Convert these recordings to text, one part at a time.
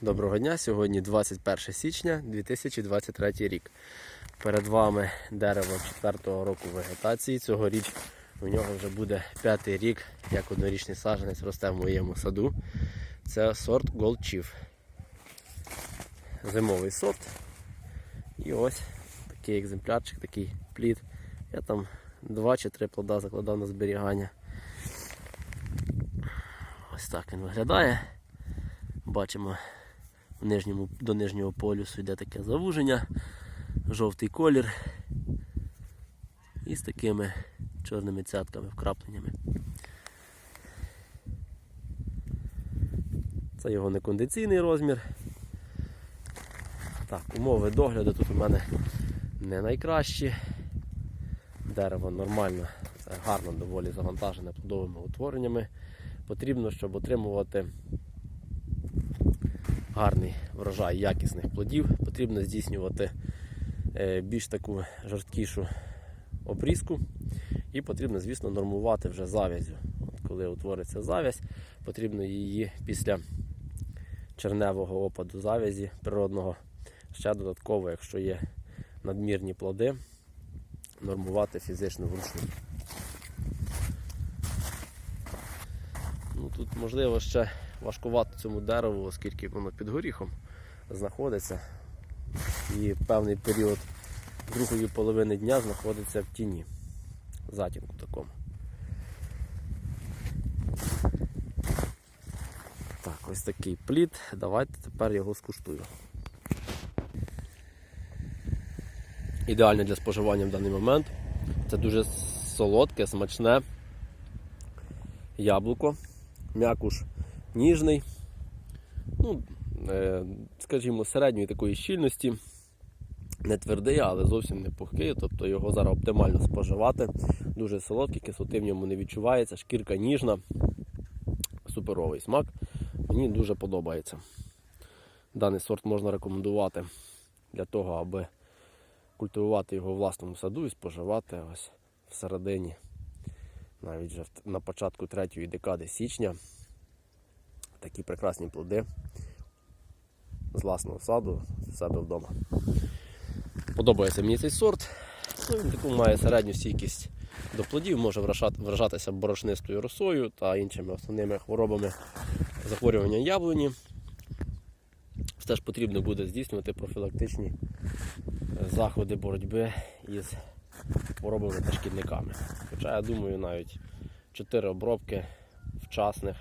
Доброго дня! Сьогодні 21 січня 2023 рік. Перед вами дерево 4-го року вегетації. Цьогоріч у нього вже буде п'ятий рік, як однорічний саджанець росте в моєму саду. Це сорт Gold Chief. Зимовий сорт. І ось такий екземплярчик, такий плід. Я там два чи три плода закладав на зберігання. Ось так він виглядає. Бачимо, нижньому, до нижнього полюсу йде таке завуження, жовтий колір і з такими чорними цятками, вкрапленнями. Це його некондиційний розмір. Так, умови догляду тут у мене не найкращі. Дерево нормально, гарно доволі завантажене плодовими утвореннями. Потрібно, щоб отримувати гарний врожай якісних плодів, потрібно здійснювати е, більш таку жорсткішу обрізку і потрібно, звісно, нормувати вже зав'язю. От коли утвориться зав'язь, потрібно її після черневого опаду зав'язі природного ще додатково, якщо є надмірні плоди, нормувати фізично вручну. Ну, тут можливо ще важкувато цьому дереву, оскільки воно під горіхом знаходиться і певний період другої половини дня знаходиться в тіні. Затінку такому. Так, ось такий плід. Давайте тепер його скуштую. Ідеально для споживання в даний момент. Це дуже солодке, смачне яблуко, м'якуш ніжний, ну, е, скажімо, середньої такої щільності, не твердий, але зовсім не пухкий, тобто його зараз оптимально споживати. Дуже солодкий, кислоти в ньому не відчувається, шкірка ніжна, суперовий смак. Мені дуже подобається. Даний сорт можна рекомендувати для того, аби культивувати його в власному саду і споживати ось всередині, навіть вже на початку третьої декади січня такі прекрасні плоди з власного саду в себе вдома. Подобається мені цей сорт. Ну, він таку має середню стійкість до плодів, може вражатися борошнистою росою та іншими основними хворобами захворювання яблуні. Теж потрібно буде здійснювати профілактичні е, заходи боротьби із хворобами та шкідниками. Хоча я думаю, навіть 4 обробки вчасних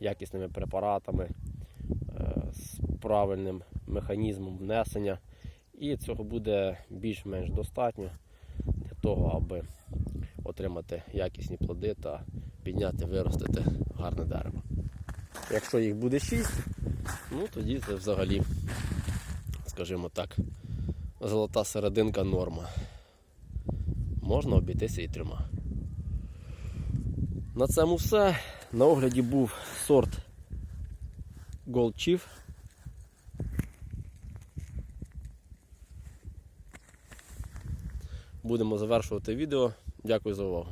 якісними препаратами, е, з правильним механізмом внесення. І цього буде більш-менш достатньо для того, аби отримати якісні плоди та підняти, виростити гарне дерево. Якщо їх буде 6, ну тоді це взагалі, скажімо так, золота серединка норма. Можна обійтися і трьома. На цьому все. На огляді був сорт Gold Chief. Будемо завершувати відео. Дякую за увагу.